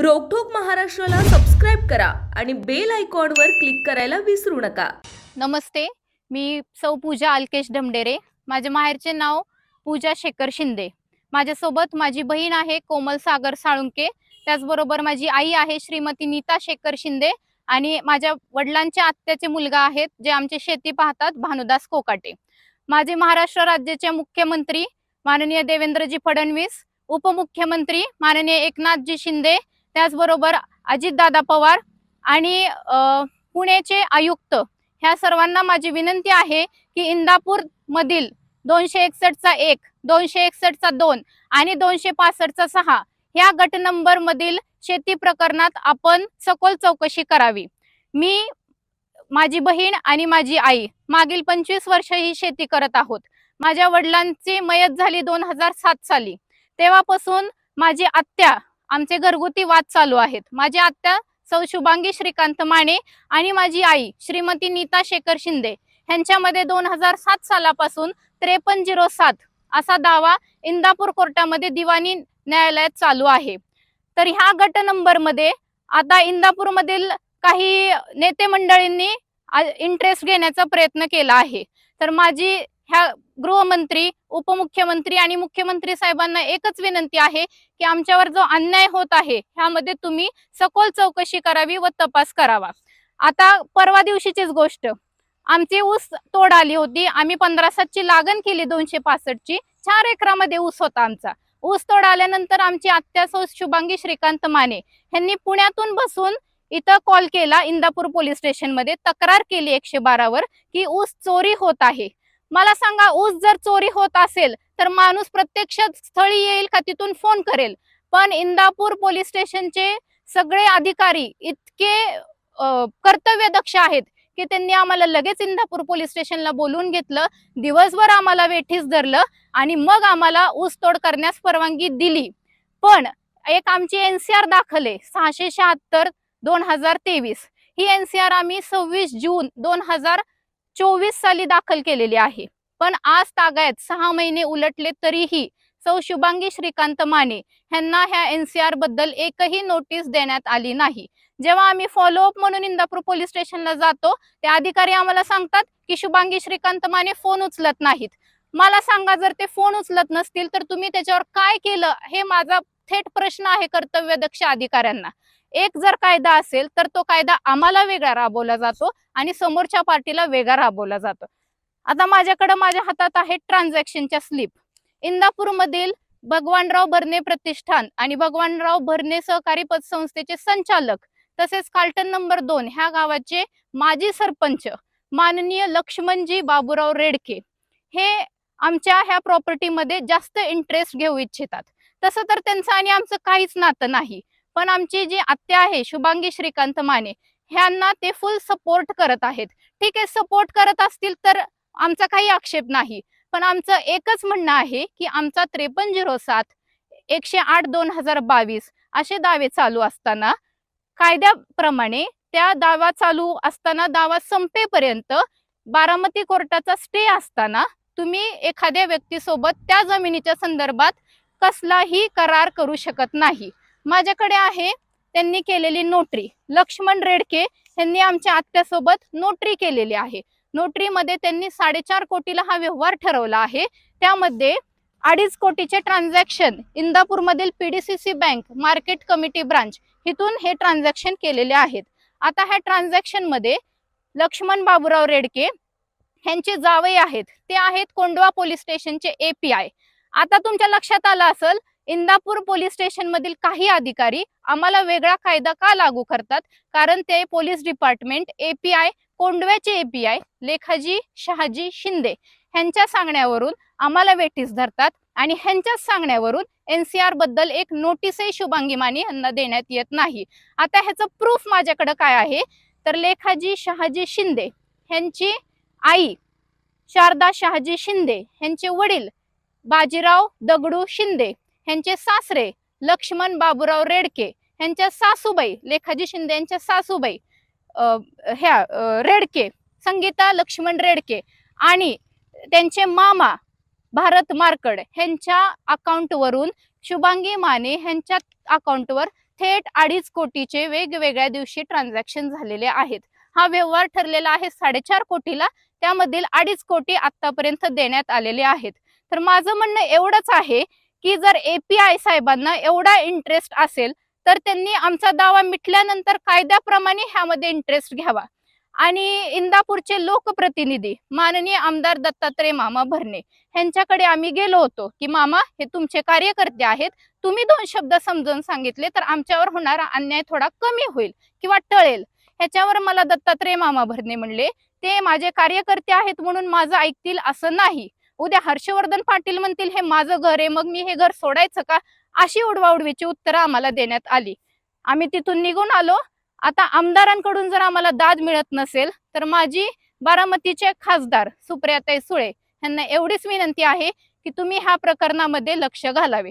रोकठोक महाराष्ट्राला सबस्क्राईब करा आणि बेल आयकॉनवर क्लिक करायला विसरू नका. नमस्ते मी सौ पूजा अल्केश ढमडेरे माझ्या माहेरचे नाव पूजा शेखर शिंदे. माझ्यासोबत माझी बहीण आहे कोमल सागर साळुंके. त्याचबरोबर माझी आई आहे श्रीमती नीता शेखर शिंदे आणि माझ्या वडिलांच्या आत्याचे मुलगा आहेत जे आमची शेती पाहतात भानुदास कोकाटे. माझे महाराष्ट्र राज्याचे मुख्यमंत्री माननीय देवेंद्रजी फडणवीस उपमुख्यमंत्री माननीय एकनाथजी शिंदे त्याचबरोबर अजितदादा पवार आणि पुणेचे पुण्याचे आयुक्त ह्या सर्वांना माझी विनंती आहे की इंदापूर मधील दोनशे एकसष्टचा एक दोनशे एकसष्टचा दोन आणि दोनशे पासष्टचा सहा ह्या गट नंबर मधील शेती प्रकरणात आपण सखोल चौकशी करावी. मी माझी बहीण आणि माझी आई मागील पंचवीस वर्ष ही शेती करत आहोत. माझ्या वडिलांची मयत झाली दोन हजार सात साली. तेव्हापासून माझी आत्या आमचे घरगुती वाद चालू आहेत. माझी आत्या सौ शुभांगी श्रीकांत माने आणि माझी आई श्रीमती नीता शेखर शिंदे ह्यांच्यामध्ये दोन हजार सात सालापासून त्रेपन्न झिरो सात असा दावा इंदापूर कोर्टामध्ये दिवाणी न्यायालयात चालू आहे. तर ह्या गट नंबरमध्ये आता इंदापूरमधील काही नेते मंडळींनी इंटरेस्ट घेण्याचा प्रयत्न केला आहे. तर माझी ह्या गृहमंत्री उपमुख्यमंत्री आणि मुख्यमंत्री साहेबांना एकच विनंती आहे की आमच्यावर जो अन्याय होत आहे ह्यामध्ये तुम्ही सखोल चौकशी करावी व तपास करावा. आता परवा दिवशीचीच गोष्ट. आमची ऊस तोड आली होती. आम्ही पंधरा सातची लागण केली दोनशे पासष्टची चार एकरामध्ये ऊस होता आमचा. ऊस तोड आल्यानंतर आमची आत्या सौ शुभांगी श्रीकांत माने यांनी पुण्यातून बसून इथं कॉल केला. इंदापूर पोलीस स्टेशनमध्ये तक्रार केली एकशे बारावर की ऊस चोरी होत आहे. मला सांगा ऊस जर चोरी होत असेल तर माणूस प्रत्यक्ष स्थळी येईल का तिथून फोन करेल? पण इंदापूर पोलीस स्टेशनचे सगळे अधिकारी इतके कर्तव्यदक्ष आहेत की त्यांनी आम्हाला लगेच इंदापूर पोलीस स्टेशनला बोलून घेतलं दिवसभर आम्हाला वेठीस धरलं आणि मग आम्हाला ऊसतोड करण्यास परवानगी दिली. पण एक आमची एनसीआर दाखल आहे सहाशे शहात्तर दोन हजार तेवीस. ही एनसीआर आम्ही सव्वीस जून दोन हजार चोवीस साली दाखल केलेली आहे. पण आज तागायत सहा महिने उलटले तरीही सौ शुभांगी श्रीकांत माने ह्यांना ह्या एनसीआरबद्दल एकही नोटीस देण्यात आली नाही. जेव्हा आम्ही फॉलोअप म्हणून इंदापूर पोलीस स्टेशनला जातो ते अधिकारी आम्हाला सांगतात की शुभांगी श्रीकांत माने फोन उचलत नाहीत. मला सांगा जर ते फोन उचलत नसतील तर तुम्ही त्याच्यावर काय केलं? हे माझा थेट प्रश्न आहे कर्तव्य दक्ष अधिकाऱ्यांना. एक जर कायदा असेल तर तो कायदा आम्हाला वेगळा राबवला जातो आणि समोरच्या पार्टीला वेगळा राबवला जातो. आता माझ्याकडे माझ्या हातात आहे ट्रान्झॅक्शनच्या स्लिप. इंदापूरमधील भगवानराव भरणे प्रतिष्ठान आणि भगवानराव भरणे सहकारी पतसंस्थेचे संचालक तसेच कार्टन नंबर दोन ह्या गावाचे माजी सरपंच माननीय लक्ष्मणजी बाबूराव रेडके हे आमच्या ह्या प्रॉपर्टीमध्ये जास्त इंटरेस्ट घेऊ इच्छितात. तसं तर त्यांचं आणि आमचं काहीच नातं नाही. पण आमची जी आत्या आहे शुभांगी श्रीकांत माने ह्यांना ते फुल सपोर्ट करत आहेत. ठीक आहे सपोर्ट करत असतील तर आमचा काही आक्षेप नाही. पण आमचं एकच म्हणणं आहे की आमचा त्रेपन्न झिरो सात एकशे आठ दोन हजार बावीस असे दावे चालू असताना कायद्याप्रमाणे त्या दावा चालू असताना दावा संपेपर्यंत बारामती कोर्टाचा स्टे असताना तुम्ही एखाद्या व्यक्तीसोबत त्या जमिनीच्या संदर्भात कसलाही करार करू शकत नाही. माझ्याकडे आहे त्यांनी केलेली नोटरी. लक्ष्मण रेडके यांनी आमच्या आत्यासोबत नोटरी केलेली आहे. नोटरीमध्ये त्यांनी साडेचार कोटीला हा व्यवहार ठरवला आहे. त्यामध्ये अडीच कोटीचे transaction इंदापूरमधील PDCC bank market committee branch इथून हे ट्रान्झॅक्शन केलेले आहेत. आता ह्या ट्रान्झॅक्शनमध्ये लक्ष्मण बाबूराव रेडके ह्यांचे जावई आहेत. ते आहेत कोंडवा पोलीस स्टेशनचे एपीआय आता तुमच्या लक्षात आलं असेल इंदापूर पोलीस स्टेशन मधील काही अधिकारी आम्हाला वेगळा कायदा का लागू करतात? कारण ते पोलीस डिपार्टमेंट एपीआय कोंडव्याचे एपीआय लेखाजी शहाजी शिंदे ह्यांच्या सांगण्यावरून आम्हाला वेटीस धरतात आणि ह्यांच्याच सांगण्यावरून एनसीआरबद्दल एक नोटीसही शुभांगी माने यांना देण्यात येत नाही. आता ह्याचं प्रूफ माझ्याकडे काय आहे? तर लेखाजी शहाजी शिंदे ह्यांची आई शारदा शहाजी शिंदे ह्यांचे वडील बाजीराव दगडू शिंदे ह्यांचे सासरे लक्ष्मण बाबूराव रेडके ह्यांच्या सासूबाई लेखाजी शिंदे यांच्या सासूबाई ह्या रेडके संगीता लक्ष्मण रेडके आणि त्यांचे मामा भारत मार्कड ह्यांच्या अकाउंटवरून शुभांगी माने ह्यांच्या अकाउंटवर थेट अडीच कोटीचे वेगवेगळ्या दिवशी ट्रान्झॅक्शन झालेले आहेत. हा व्यवहार ठरलेला आहे साडेचार कोटीला त्यामधील अडीच कोटी आतापर्यंत देण्यात आलेले आहेत. तर माझं म्हणणं एवढंच आहे की जर एपीआय साहेबांना एवढा इंटरेस्ट असेल तर त्यांनी आमचा दावा मिटल्यानंतर कायद्याप्रमाणे ह्यामध्ये इंटरेस्ट घ्यावा. आणि इंदापूरचे लोकप्रतिनिधी माननीय आमदार दत्तात्रय मामा भरणे ह्यांच्याकडे आम्ही गेलो होतो की मामा हे तुमचे कार्यकर्ते आहेत. तुम्ही दोन शब्द समजून सांगितले तर आमच्यावर होणारा अन्याय थोडा कमी होईल किंवा टळेल. ह्याच्यावर मला दत्तात्रय मामा भरणे म्हणले ते माझे कार्यकर्ते आहेत म्हणून माझं ऐकतील असं नाही. उद्या हर्षवर्धन पाटील म्हणतील हे माझं घर आहे मग मी हे घर सोडायचं का? अशी उडवाउडवीची उत्तरं आम्हाला देण्यात आली. आम्ही तिथून निघून आलो. आता आमदारांकडून जर आम्हाला दाद मिळत नसेल तर माझी बारामतीचे खासदार सुप्रियाताई सुळे यांना एवढीच विनंती आहे की तुम्ही ह्या प्रकरणामध्ये लक्ष घालावे.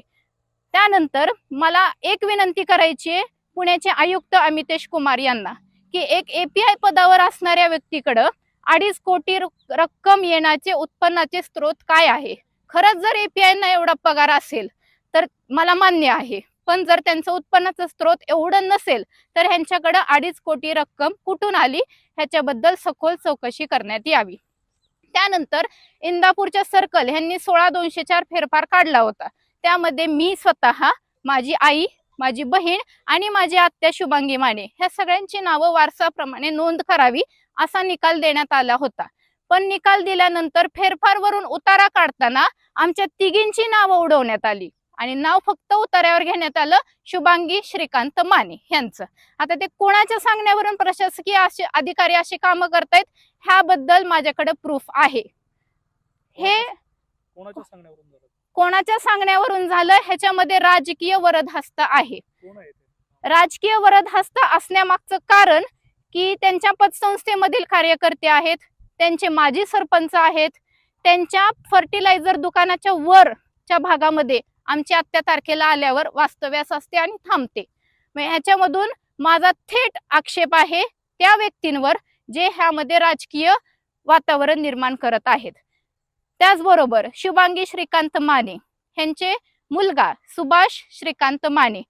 त्यानंतर मला एक विनंती करायची आहे पुण्याचे आयुक्त अमितेश कुमार यांना की एक एपीआय पदावर असणाऱ्या व्यक्तीकडं अडीच कोटी रक्कम येण्याचे उत्पन्नाचे स्रोत काय आहे? खरंच जर एपीआयना एवढा पगार असेल तर मला मान्य आहे. पण जर त्यांचं उत्पन्नाचं स्रोत एवढं नसेल तर ह्यांच्याकडं अडीच कोटी रक्कम कुठून आली? ह्याच्याबद्दल सखोल चौकशी करण्यात यावी. त्यानंतर इंदापूरच्या सर्कल ह्यांनी सोळा दोनशे चार फेरफार काढला होता. त्यामध्ये मी स्वतः माझी आई माझी बहीण आणि माझी आत्या शुभांगी माने ह्या सगळ्यांची नावं वारसाप्रमाणे नोंद करावी असा निकाल देण्यात आला होता. पण निकाल दिल्यानंतर फेरफारवरून उतारा काढताना आमच्या तिघींची नावं उडवण्यात आली. आणि नाव फक्त उतार्यावर घेण्यात आलं शुभांगी श्रीकांत माने यांचं. आता ते कोणाच्या सांगण्यावरून प्रशासकीय असे अधिकारी असे कामं करतायत ह्याबद्दल माझ्याकडे प्रूफ आहे. हे कोणाच्या सांगण्यावरून झालं? ह्याच्यामध्ये राजकीय वरदहस्त आहे. राजकीय वरदहस्त असण्यामागचं कारण की त्यांच्या पतसंस्थेमधील कार्यकर्ते आहेत त्यांचे माजी सरपंच आहेत त्यांच्या फर्टिलायझर दुकानाच्या वरच्या भागामध्ये आमची आत्या तारखेला आल्यावर वास्तव्यास असते आणि थांबते. मग ह्याच्यामधून माझा थेट आक्षेप आहे त्या व्यक्तींवर जे ह्यामध्ये राजकीय वातावरण निर्माण करत आहेत. त्याचबरोबर शुभांगी श्रीकांत माने ह्यांचे मुलगा सुभाष श्रीकांत माने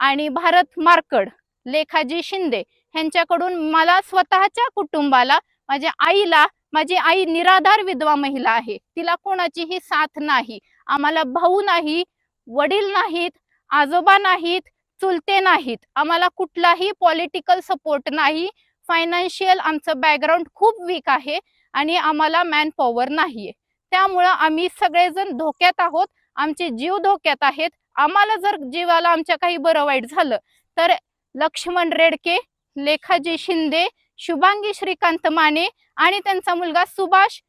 आणि भारत मार्कड लेखाजी शिंदे ह्यांच्याकडून मला स्वतःच्या कुटुंबाला माझ्या आईला माझी आई निराधार विधवा महिला आहे. तिला कोणाचीही साथ नाही. आम्हाला भाऊ नाही वडील नाहीत आजोबा नाहीत चुलते नाहीत. आम्हाला कुठलाही पॉलिटिकल सपोर्ट नाही. फायनान्शियल आमचं बॅकग्राऊंड खूप वीक आहे आणि आम्हाला मॅन पॉवर नाहीये. त्यामुळं आम्ही सगळेजण धोक्यात आहोत. आमचे जीव धोक्यात आहेत. आम्हाला जर जीवाला आमच्या काही बरं वाईट झालं तर लक्ष्मण रेडके लेखाजी शिंदे शुभांगी श्रीकांत माने आणि त्यांचा मुलगा सुभाष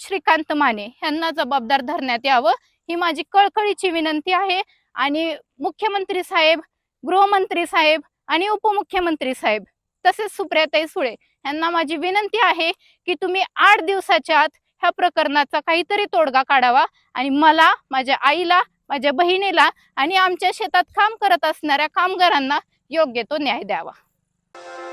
श्रीकांत माने यांना जबाबदार धरण्यात यावं ही माझी कळकळीची विनंती आहे. आणि मुख्यमंत्री साहेब गृहमंत्री साहेब आणि उपमुख्यमंत्री साहेब तसेच सुप्रियाताई सुळे यांना माझी विनंती आहे की तुम्ही आठ दिवसाच्या आत ह्या प्रकरणाचा काहीतरी तोडगा काढावा आणि मला माझ्या आईला माझ्या बहिणीला आणि आमच्या शेतात काम करत असणाऱ्या कामगारांना योग्य तो न्याय द्यावा. you